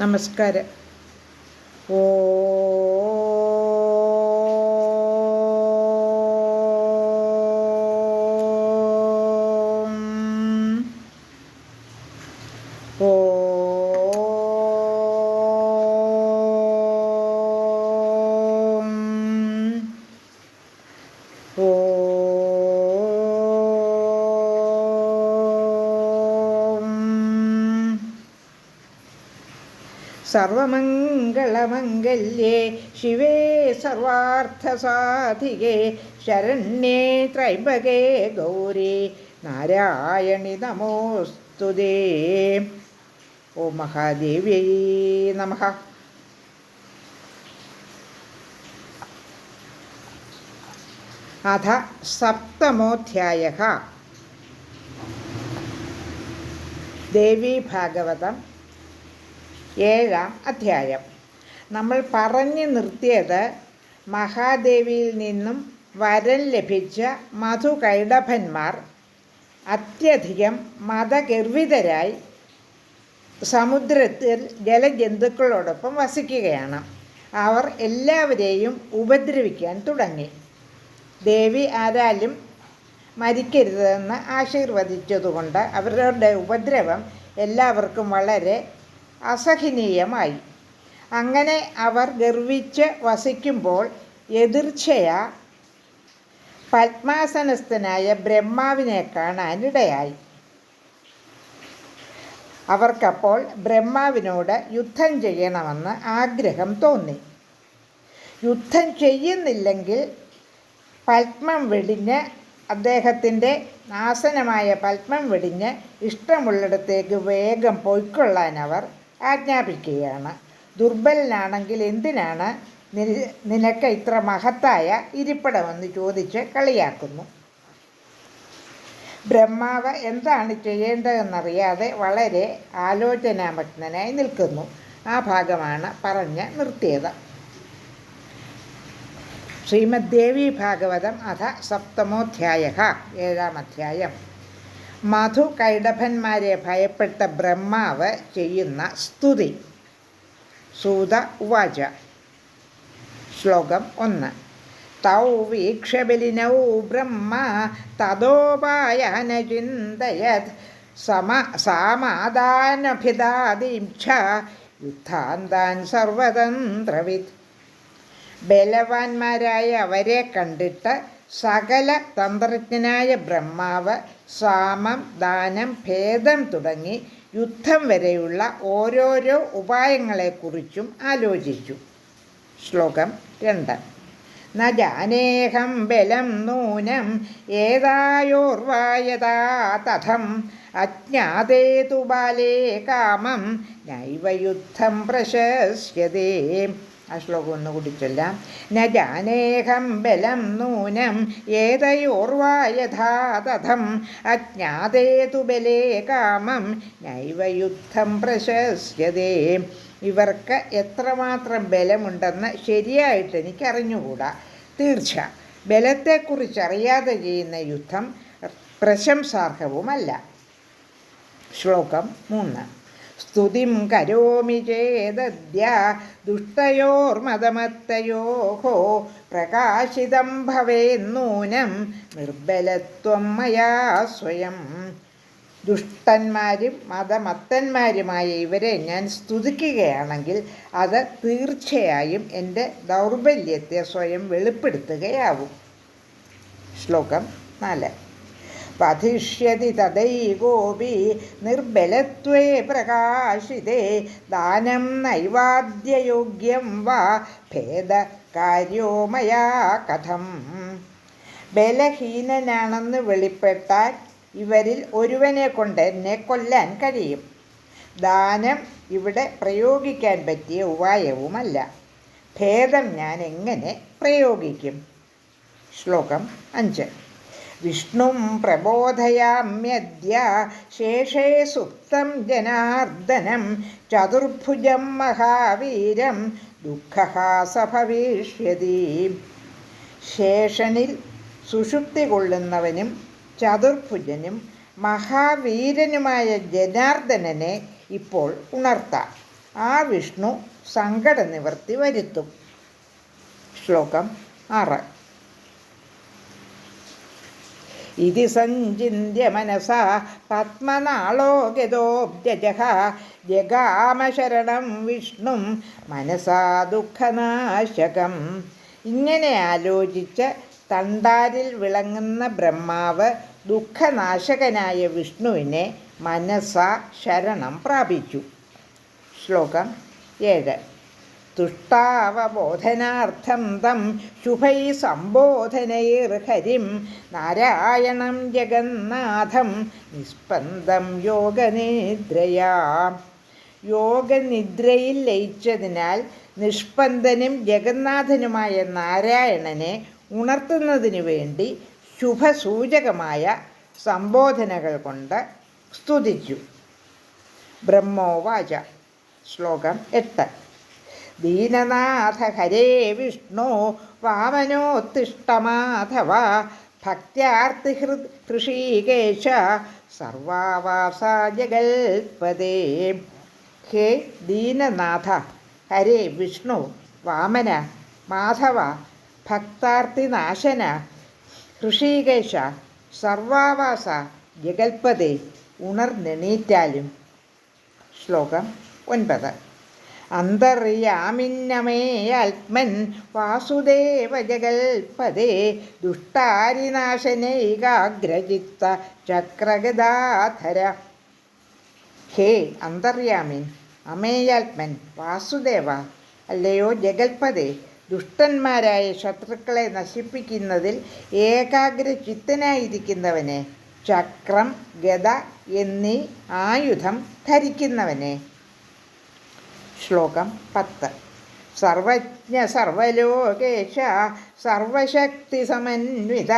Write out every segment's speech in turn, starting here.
നമസ്കാരം. ഓ ഓ. സർവമംഗളമംഗല്യേ ശിവേ സർവാർത്ഥസാധികേ ശരണ്യേ ത്രൈമ്പകേ ഗൗരി നാരായണി നമോസ്തുതേ ഓ മഹാദേവ്യൈ നമ. അഥ സപ്തമോധ്യായ. ദേവീഭാഗവതം ഏഴാം അധ്യായം. നമ്മൾ പറഞ്ഞു നിർത്തിയത് മഹാദേവിയിൽ നിന്നും വരം ലഭിച്ച മധുകൈടഭന്മാർ അത്യധികം മതഗർഭിതരായി സമുദ്രത്തിൽ ജലജന്തുക്കളോടൊപ്പം വസിക്കുകയാണ്. അവർ എല്ലാവരെയും ഉപദ്രവിക്കാൻ തുടങ്ങി. ദേവി ആരാലും മരിക്കരുതെന്ന് ആശീർവദിച്ചതുകൊണ്ട് അവരുടെ ഉപദ്രവം എല്ലാവർക്കും വളരെ അസഹനീയമായി. അങ്ങനെ അവർ ഗർവിച്ച് വസിക്കുമ്പോൾ എതിർച്ചയ പത്മാസനസ്ഥനായ ബ്രഹ്മാവിനെ കാണാനിടയായി അവർക്കപ്പോൾ ബ്രഹ്മാവിനോട് യുദ്ധം ചെയ്യണമെന്ന് ആഗ്രഹം തോന്നി. യുദ്ധം ചെയ്യുന്നില്ലെങ്കിൽ പത്മം വെടിഞ്ഞ് അദ്ദേഹത്തിന്റെ നാശനമായ പത്മം വെടിഞ്ഞ് ഇഷ്ടമുള്ളിടത്തേക്ക് വേഗം പൊയ്ക്കൊള്ളാൻ അവർ ആജ്ഞാപിക്കുകയാണ്. ദുർബലനാണെങ്കിൽ എന്തിനാണ് നിനക്ക് ഇത്ര മഹത്തായ ഇരിപ്പിടമെന്ന് ചോദിച്ച് കളിയാക്കുന്നു. ബ്രഹ്മാവ് എന്താണ് ചെയ്യേണ്ടതെന്നറിയാതെ വളരെ ആലോചനാമഗ്നനായി നിൽക്കുന്നു. ആ ഭാഗമാണ് പറഞ്ഞ് നിർത്തിയത്. ശ്രീമദ്ദേവി ഭാഗവതം അഥ സപ്തമോധ്യായ ഏഴാം അധ്യായം മധു കൈഡഭന്മാരെ ഭയപ്പെട്ട ബ്രഹ്മാവ് ചെയ്യുന്ന സ്തുതി. സൂത ഉവാച. ശ്ലോകം ഒന്ന്. തൗ വീക്ഷബലിനൗ ബ്രഹ്മ തദോപായന ചിന്തയത്. സമ സാമാദാനഭിദാദീംക്ഷ യുദ്ധാന്താൻ സർവതന്ത്രവിത് ബലവാന്മാരായ അവരെ കണ്ടിട്ട് സകല തന്ത്രജ്ഞനായ ബ്രഹ്മാവ് സാമം ദാനം ഭേദം തുടങ്ങി യുദ്ധം വരെയുള്ള ഓരോരോ ഉപായങ്ങളെക്കുറിച്ചും ആലോചിച്ചു. ശ്ലോകം രണ്ട്. ന ബലം നൂനം ഏതായോർവായതാ തഥം. അജ്ഞാതേ തു ബാലേ കാമം നൈവയുദ്ധം പ്രശസ്യതേ. ആ ശ്ലോകം ഒന്നുകൂടി ചൊല്ലാം നജാനേഹം ജാനേഹം ബലം നൂനം ഏതയോർവാ യഥാ തഥം അജ്ഞാതേ തു ബലേ കാമം നൈവ യുദ്ധം പ്രശസ്യതേ. ഇവർക്ക് എത്രമാത്രം ബലമുണ്ടെന്ന് ശരിയായിട്ട് എനിക്ക് അറിഞ്ഞുകൂടാ തീർച്ച. ബലത്തെക്കുറിച്ചറിയാതെ ചെയ്യുന്ന യുദ്ധം പ്രശംസാർഹവുമല്ല. ശ്ലോകം മൂന്ന്. സ്തുതിം കരോമി ചേതദ്യ ദുഷ്ടയോർമതമത്തയോ പ്രകാശിതം ഭവേന്നൂനം നിർബലത്വം മയാ സ്വയം. ദുഷ്ടന്മാരും മതമത്തന്മാരുമായ ഇവരെ ഞാൻ സ്തുതിക്കുകയാണെങ്കിൽ അത് തീർച്ചയായും എന്റെ ദൗർബല്യത്തെ സ്വയം വെളിപ്പെടുത്തുകയാവും. ശ്ലോകം നാല്. വധിഷ്യതി തദൈകോപി നിർബലത്വേ പ്രകാശിതേ. ദാനം നൈവാദ്യയോഗ്യം വാ ഭേദകാര്യോ മയാ കഥം. ബലഹീനനാണെന്ന് വെളിപ്പെട്ടാൽ ഇവരിൽ ഒരുവനെ കൊണ്ട് എന്നെ കൊല്ലാൻ കഴിയും. ദാനം ഇവിടെ പ്രയോഗിക്കാൻ പറ്റിയ ഉപായവുമല്ല. ഭേദം ഞാൻ എങ്ങനെ പ്രയോഗിക്കും? ശ്ലോകം അഞ്ച്. വിഷ്ണും പ്രബോധയാമ്യദ്യ ശേഷേ സുപ്തം ജനാർദ്ദനം ചതുർഭുജം മഹാവീരം ദുഃഖഹാസഭവിഷ്യതി ശേഷനിൽ സുഷുപ്തി കൊള്ളുന്നവനും ചതുർഭുജനും മഹാവീരനുമായ ജനാർദ്ദനനെ ഇപ്പോൾ ഉണർത്താം. ആ വിഷ്ണു സങ്കടനിവൃത്തി വരുത്തും. ശ്ലോകം ആറ്. ഇതി സഞ്ചിന്യ മനസാ പത്മനാളോ ഗതോബ്ജജഹ ജഗാമശരണം വിഷ്ണും മനസാ ദുഃഖനാശകം. ഇങ്ങനെ ആലോചിച്ച് തണ്ടാരിൽ വിളങ്ങുന്ന ബ്രഹ്മാവ് ദുഃഖനാശകനായ വിഷ്ണുവിനെ മനസ ശരണം പ്രാപിച്ചു. ശ്ലോകം ഏഴ്. തുഷ്ടാവബോധനാർത്ഥം തം ശുഭൈ സംബോധനൈർഹരിം നാരായണം ജഗന്നാഥം നിസ്പന്ദം യോഗനിദ്രയാ. യോഗനിദ്രയിൽ ലയിച്ചതിനാൽ നിഷ്പന്ദനും ജഗന്നാഥനുമായ നാരായണനെ ഉണർത്തുന്നതിനു വേണ്ടി ശുഭസൂചകമായ സംബോധനകൾ കൊണ്ട് സ്തുതിച്ചു. ബ്രഹ്മോവാച ശ്ലോകം എട്ട്. ദീനനാഥ ഹരേ വിഷ്ണു വാമനോത്തിഷ്ടമാധവ ഭക്തർത്തി ഹൃദ് ഋഷീകേശ സർവാവാസ ജഗൽപദേ ഹേ ദീനനാഥ ഹരേ വിഷ്ണു വാമന മാധവ ഭക്താർത്തിനാശന ഋഷീകേശ സർവാവാസ ജഗൽപദേ ഉണർന്നെണീറ്റാലും ശ്ലോകം ഒൻപത്. അന്തർയാമിന്നമേ ആത്മൻ വാസുദേവ ജഗൽപദേ ദുഷ്ടാരിനാശനൈകാഗ്രചിത്ത ചക്രഗദാധര. ഹേ അന്തർയാമിൻ അമേയാത്മൻ വാസുദേവ അല്ലയോ ജഗൽപദേ ദുഷ്ടന്മാരായ ശത്രുക്കളെ നശിപ്പിക്കുന്നതിൽ ഏകാഗ്രചിത്തനായിരിക്കുന്നവനെ ചക്രം ഗത എന്നീ ആയുധം ധരിക്കുന്നവനെ. ശ്ലോകം പത്ത്. സർവജ്ഞ സർവലോകേശ സർവശക്തി സമന്വിത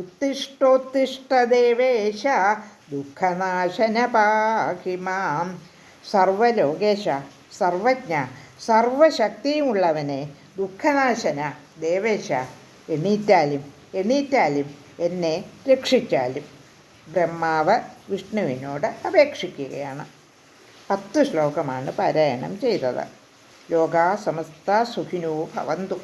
ഉത്തിഷ്ടോത്തിഷ്ടദേവേശ ദുഃഖനാശന പാഹിമാം സർവലോകേശ സർവജ്ഞ സർവശക്തിയുമുള്ളവനെ ദുഃഖനാശന ദേവേശ എണീറ്റാലും എണീറ്റാലും എന്നെ രക്ഷിച്ചാലും. ബ്രഹ്മാവ് വിഷ്ണുവിനോട് അപേക്ഷിക്കുകയാണ്. പത്ത് ശ്ലോകമാണ് പാരായണം ചെയ്തത്. ലോകാ സമസ്ത സുഖിനോ ഭവന്തു.